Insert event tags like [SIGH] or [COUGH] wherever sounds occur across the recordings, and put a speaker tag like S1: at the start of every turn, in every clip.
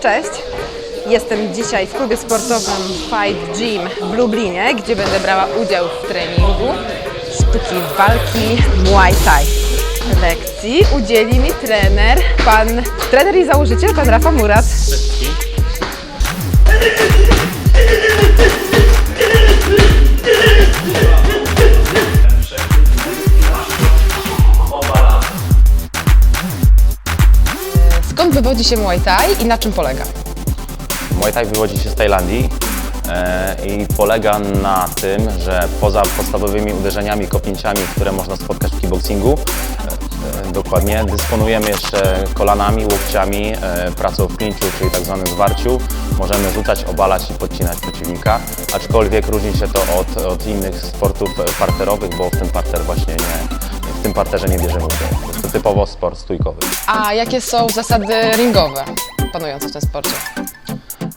S1: Cześć! Jestem dzisiaj w klubie sportowym Fight Gym w Lublinie, gdzie będę brała udział w treningu sztuki walki Muay Thai. Lekcji udzieli mi trener, pan trener i założyciel, pan Rafa Murat. Wywodzi się Muay Thai i na czym polega?
S2: Muay Thai wywodzi się z Tajlandii e, i polega na tym, że poza podstawowymi uderzeniami, kopnięciami, które można spotkać w kickboxingu, e, e, dokładnie, dysponujemy jeszcze kolanami, łokciami, pracą w pięciu, czyli tak zwanym zwarciu. Możemy rzucać, obalać i podcinać przeciwnika, aczkolwiek różni się to od, od innych sportów parterowych, bo w tym parter właśnie nie, w tym parterze nie bierzemy udziału. Typowo sport stójkowy.
S1: A jakie są zasady ringowe panujące w tym sporcie?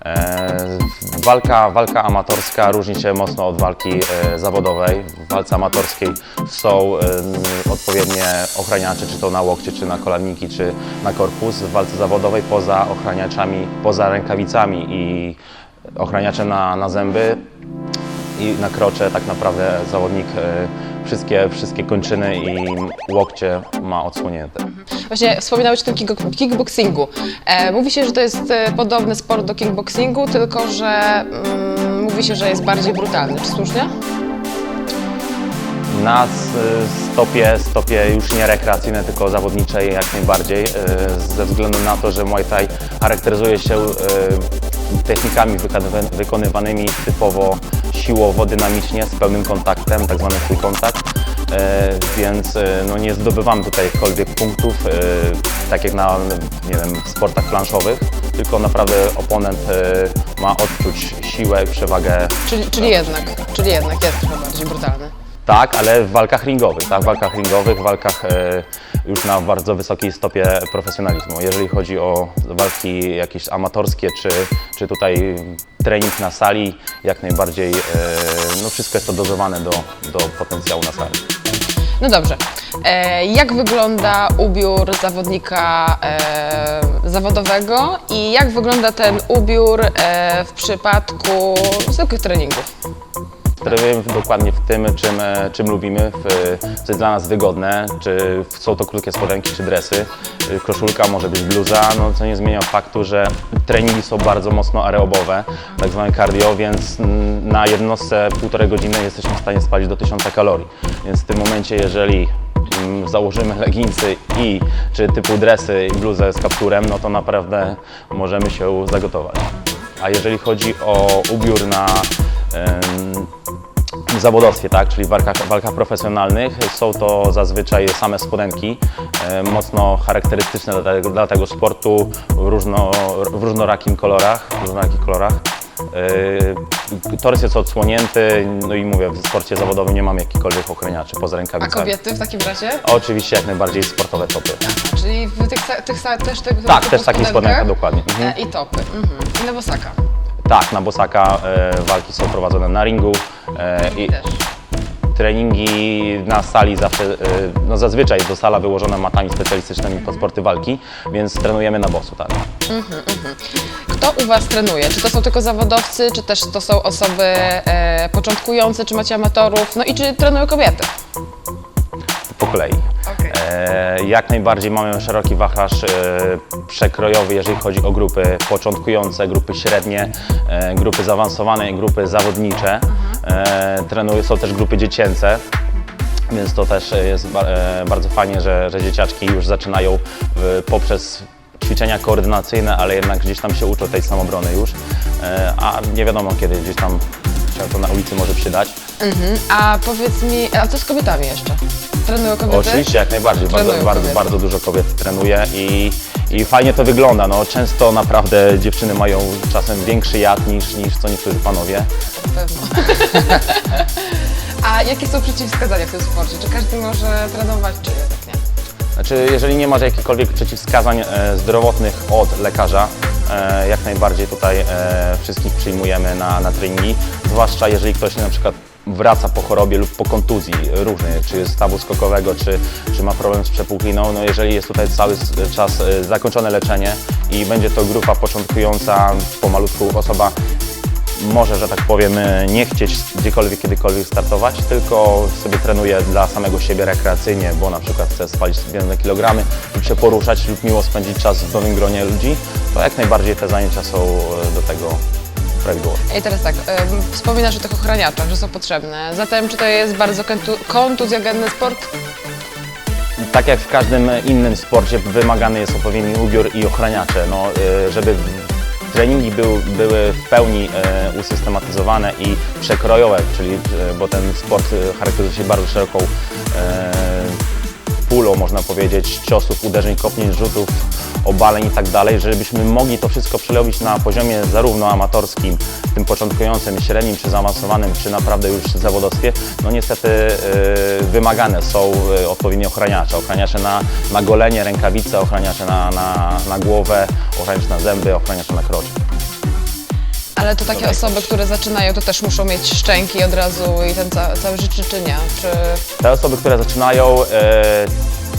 S2: E, Walka, walka amatorska różni się mocno od walki e, zawodowej. W walce amatorskiej są e, odpowiednie ochraniacze, czy to na łokcie, czy na kolanniki, czy na korpus. W walce zawodowej poza ochraniaczami, poza rękawicami i ochraniacze na, na zęby i na krocze tak naprawdę zawodnik e, wszystkie, wszystkie kończyny i łokcie ma odsłonięte.
S1: Właśnie wspominałeś o tym kick- kickboxingu. E, mówi się, że to jest e, podobny sport do kickboxingu, tylko że mm, mówi się, że jest bardziej brutalny. Czy słusznie?
S2: Na s- stopie, stopie już nie rekreacyjnej, tylko zawodniczej jak najbardziej, e, ze względu na to, że Muay Thai charakteryzuje się e, technikami wykonywa- wykonywanymi typowo siłowo, dynamicznie, z pełnym kontaktem, tak zwany full kontakt, e, więc e, no, nie zdobywamy tutaj jakichkolwiek punktów, e, tak jak na nie wiem, sportach planszowych, tylko naprawdę oponent ma odczuć siłę, przewagę
S1: Czyli, czyli jednak, czyli jednak jest trochę bardziej brutalny.
S2: Tak, ale w walkach ringowych, tak, w walkach ringowych, w walkach e, już na bardzo wysokiej stopie profesjonalizmu. Jeżeli chodzi o walki jakieś amatorskie, czy, czy tutaj trening na sali, jak najbardziej, e, no wszystko jest to dozowane do, do potencjału na sali.
S1: No dobrze. E, jak wygląda ubiór zawodnika e, zawodowego i jak wygląda ten ubiór e, w przypadku zwykłych treningów?
S2: Trenujemy dokładnie w tym, czym, e, czym lubimy, w, co jest dla nas wygodne, czy są to krótkie spodenki, czy dresy, y, koszulka, może być bluza, no co nie zmienia faktu, że treningi są bardzo mocno aerobowe, tak zwane cardio, więc na jednostce półtorej godziny jesteśmy w stanie spalić do 1000 kalorii. Więc w tym momencie, jeżeli mm, założymy leginsy i czy typu dresy i bluzę z kapturem, no to naprawdę możemy się zagotować. A jeżeli chodzi o ubiór na w zawodowstwie, tak, czyli w walkach, walkach profesjonalnych są to zazwyczaj same spodenki, mocno charakterystyczne dla tego, dla tego sportu w, różno, w różnorakich kolorach. W różnorakich kolorach. Tors jest odsłonięty, no i mówię, w sporcie zawodowym nie mamy jakichkolwiek ochraniaczy poza
S1: A
S2: rękawicami.
S1: kobiety w takim razie?
S2: Oczywiście jak najbardziej sportowe topy.
S1: Czyli w tych, sa- tych sa- też tych
S2: Tak,
S1: typu
S2: też takich spodenkach, dokładnie. Mhm.
S1: E, I topy. Mhm. I na bosaka.
S2: Tak, na bosaka e, walki są prowadzone na ringu e, i
S1: Też.
S2: treningi na sali zawsze, e, no zazwyczaj jest do sala wyłożona matami specjalistycznymi pod sporty walki, więc trenujemy na bosu, tak.
S1: Kto u Was trenuje? Czy to są tylko zawodowcy, czy też to są osoby e, początkujące, czy macie amatorów? No i czy trenują kobiety?
S2: Po kolei. E, jak najbardziej mamy szeroki wachlarz e, przekrojowy, jeżeli chodzi o grupy początkujące, grupy średnie, e, grupy zaawansowane i grupy zawodnicze. Trenują, są też grupy dziecięce. Więc to też jest ba- bardzo fajnie, że, że dzieciaczki już zaczynają poprzez ćwiczenia koordynacyjne, ale jednak gdzieś tam się uczą tej samobrony już, a nie wiadomo kiedy gdzieś tam się to na ulicy może przydać.
S1: Mhm. A powiedz mi, a co z kobietami jeszcze? Trenują kobiety?
S2: Oczywiście, jak najbardziej. Bardzo,
S1: Trenują
S2: bardzo,
S1: kobiety.
S2: bardzo dużo kobiet trenuje i, i fajnie to wygląda. No, często naprawdę dziewczyny mają czasem większy jad niż, niż co niektórzy panowie.
S1: Pewno. [LAUGHS] A jakie są przeciwwskazania w tym sporcie? Czy każdy może trenować, czy jednak nie?
S2: Znaczy, jeżeli nie ma jakichkolwiek przeciwwskazań e, zdrowotnych od lekarza, jak najbardziej tutaj e, wszystkich przyjmujemy na, na treningi. Zwłaszcza jeżeli ktoś na przykład wraca po chorobie lub po kontuzji różnej, czy stawu skokowego, czy, czy ma problem z przepukliną, no jeżeli jest tutaj cały czas e, zakończone leczenie i będzie to grupa początkująca, pomalutku osoba może, że tak powiem, e, nie chcieć gdziekolwiek, kiedykolwiek startować, tylko sobie trenuje dla samego siebie rekreacyjnie, bo na przykład chce spalić więcej kilogramy lub się poruszać lub miło spędzić czas w nowym gronie ludzi, to jak najbardziej te zajęcia są e, do tego prawidłowe.
S1: I teraz tak, ym, wspominasz o tych ochraniaczach, że są potrzebne. Zatem czy to jest bardzo kontu- kontuzjogenny sport?
S2: Tak jak w każdym innym sporcie wymagany jest odpowiedni ubiór i ochraniacze. No, y, żeby treningi był, były w pełni y, usystematyzowane i przekrojowe, czyli, y, bo ten sport y, charakteryzuje się bardzo szeroką pulą, można powiedzieć, ciosów, uderzeń, kopnięć, rzutów, obaleń i tak dalej, żebyśmy mogli to wszystko przerobić na poziomie zarówno amatorskim, tym początkującym, średnim czy zaawansowanym, czy naprawdę już w zawodowstwie, no niestety y, wymagane są y, odpowiednie ochraniacze. Ochraniacze na, na golenie, rękawice, ochraniacze na, na, na głowę, ochraniacze na zęby, ochraniacze na krocze.
S1: Ale to takie osoby, które zaczynają, to też muszą mieć szczęki od razu i ten ca- cały życzy czy nie? Czy...
S2: Te osoby, które zaczynają, e,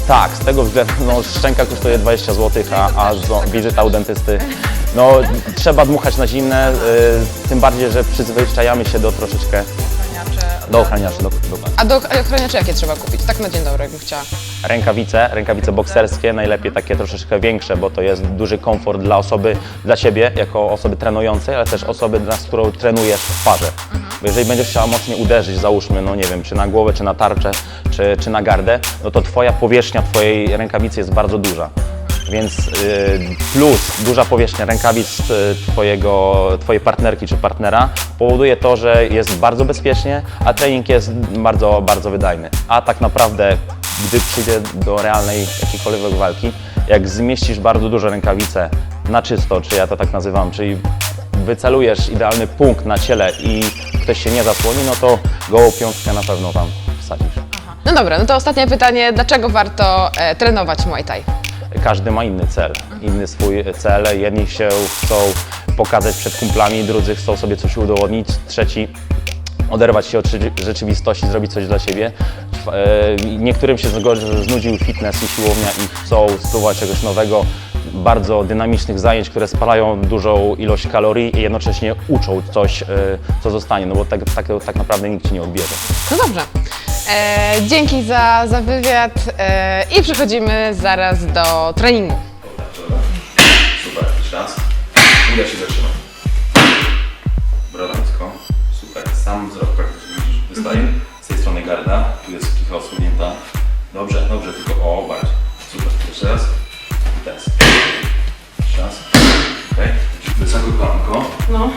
S2: tak, z tego względu, no szczęka kosztuje 20 zł, a, a wizyta u dentysty, no trzeba dmuchać na zimne, e, tym bardziej, że przyzwyczajamy się do troszeczkę, do ochraniaczy, do, do,
S1: A do ochraniaczy jakie trzeba kupić? Tak na dzień dobry, jakbym chciała.
S2: rękawice, rękawice bokserskie, najlepiej takie troszeczkę większe, bo to jest duży komfort dla osoby, dla Ciebie, jako osoby trenującej, ale też osoby, dla, z którą trenujesz w parze. Bo jeżeli będziesz chciała mocniej uderzyć, załóżmy, no nie wiem, czy na głowę, czy na tarczę, czy, czy na gardę, no to Twoja powierzchnia Twojej rękawicy jest bardzo duża. Więc y, plus duża powierzchnia rękawic y, twojego, Twojej partnerki czy partnera powoduje to, że jest bardzo bezpiecznie, a trening jest bardzo, bardzo wydajny. A tak naprawdę, gdy przyjdzie do realnej jakiejkolwiek walki, jak zmieścisz bardzo duże rękawice na czysto, czy ja to tak nazywam, czyli wycelujesz idealny punkt na ciele i ktoś się nie zasłoni, no to gołą piątkę na pewno tam wsadzisz.
S1: No dobra, no to ostatnie pytanie. Dlaczego warto e, trenować Muay Thai?
S2: Każdy ma inny cel, inny swój cel. Jedni się chcą pokazać przed kumplami, drudzy chcą sobie coś udowodnić, trzeci oderwać się od rzeczy- rzeczywistości, zrobić coś dla siebie. E, Niektórym się znudził fitness i siłownia i chcą spróbować czegoś nowego, bardzo dynamicznych zajęć, które spalają dużą ilość kalorii i jednocześnie uczą coś, e, co zostanie, no bo tak, tak, tak naprawdę nikt Ci nie odbierze.
S1: No dobrze. E, dzięki za, za wywiad e, i przechodzimy zaraz do treningu.
S2: Super, jeszcze raz. Uda się zatrzymać. Broda nisko. Super. Sam wzrok praktycznie widzisz. Wystaje. Z tej strony garda. Tu jest kicha osłonięta. Dobrze, dobrze, tylko o, bardziej. Super. Jeszcze raz. I teraz. Jeszcze raz. Okej. Wysoko kolanko.
S1: No.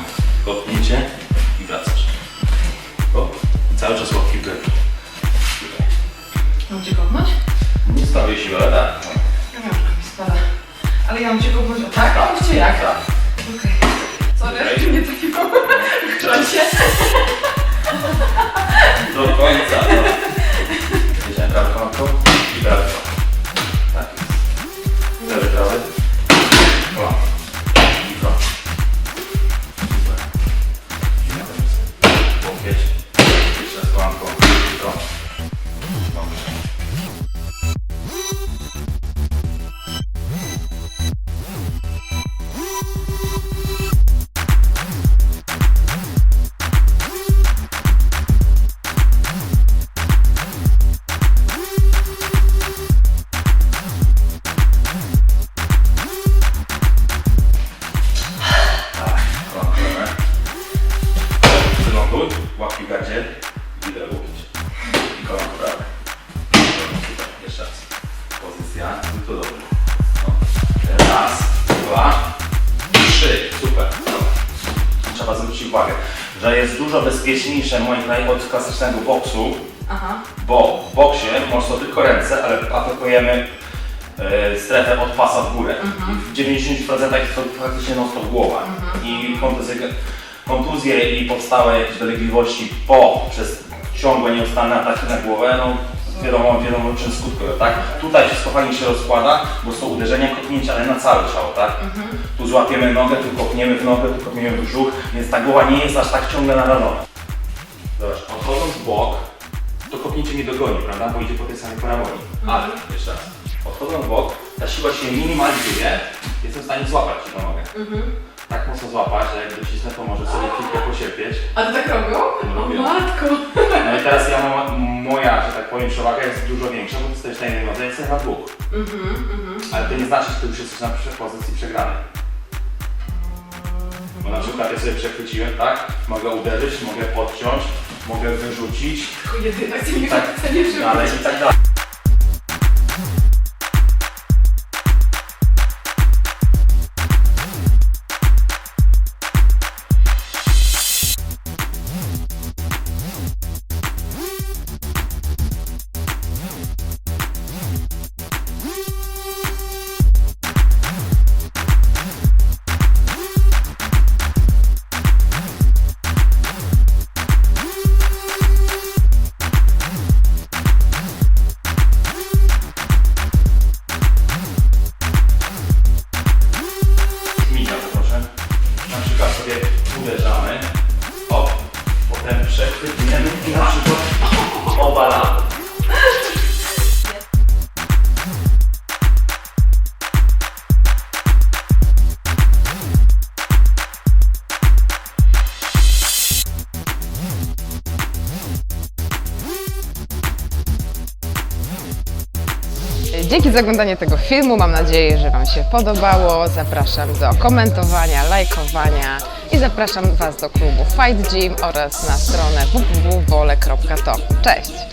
S2: Bierzemy że jest dużo bezpieczniejsze Muay Thai od klasycznego boksu,
S1: Aha.
S2: bo w boksie mocno tylko ręce, ale atakujemy e, strefę od pasa w górę. I w 90% jest to praktycznie non głowa. I kontuzje, kontuzje i powstałe jakieś dolegliwości po, przez ciągłe, nieustanne ataki na głowę, no wiadomo, wiadomo czym skutkują, tak? Tutaj wszystko fajnie się rozkłada, bo są uderzenia, kopnięcia, ale na całe ciało, tak? Tu złapiemy nogę, tu kopniemy w nogę, tu kopniemy w brzuch, więc ta głowa nie jest aż tak ciągle narażona. Zobacz, odchodzą niczym nie dogoni, prawda? Bo idzie po tej samej paraboli. Ale, jeszcze raz, odchodząc w bok, ta siła się minimalizuje, jestem w stanie złapać tą nogę. Tak mocno złapać, że jak docisnę, to może sobie chwilkę pocierpieć.
S1: A to tak robią?
S2: No, robią.
S1: matko.
S2: No i teraz ja mam, moja, że tak powiem, przewaga jest dużo większa, bo ty stoisz na jednej nodze, ja jestem na dwóch. Ale to nie znaczy, że ty już jesteś na prze- pozycji przegranej. Bo na przykład ja sobie przechwyciłem, tak? Mogę uderzyć, mogę podciąć, mogę wyrzucić,
S1: Tylko jedyna chce mi
S2: tak dalej i tak dalej.
S1: Dzięki za oglądanie tego filmu. Mam nadzieję, że Wam się podobało. Zapraszam do komentowania, lajkowania i zapraszam Was do klubu Fight Gym oraz na stronę www.wole.to. Cześć!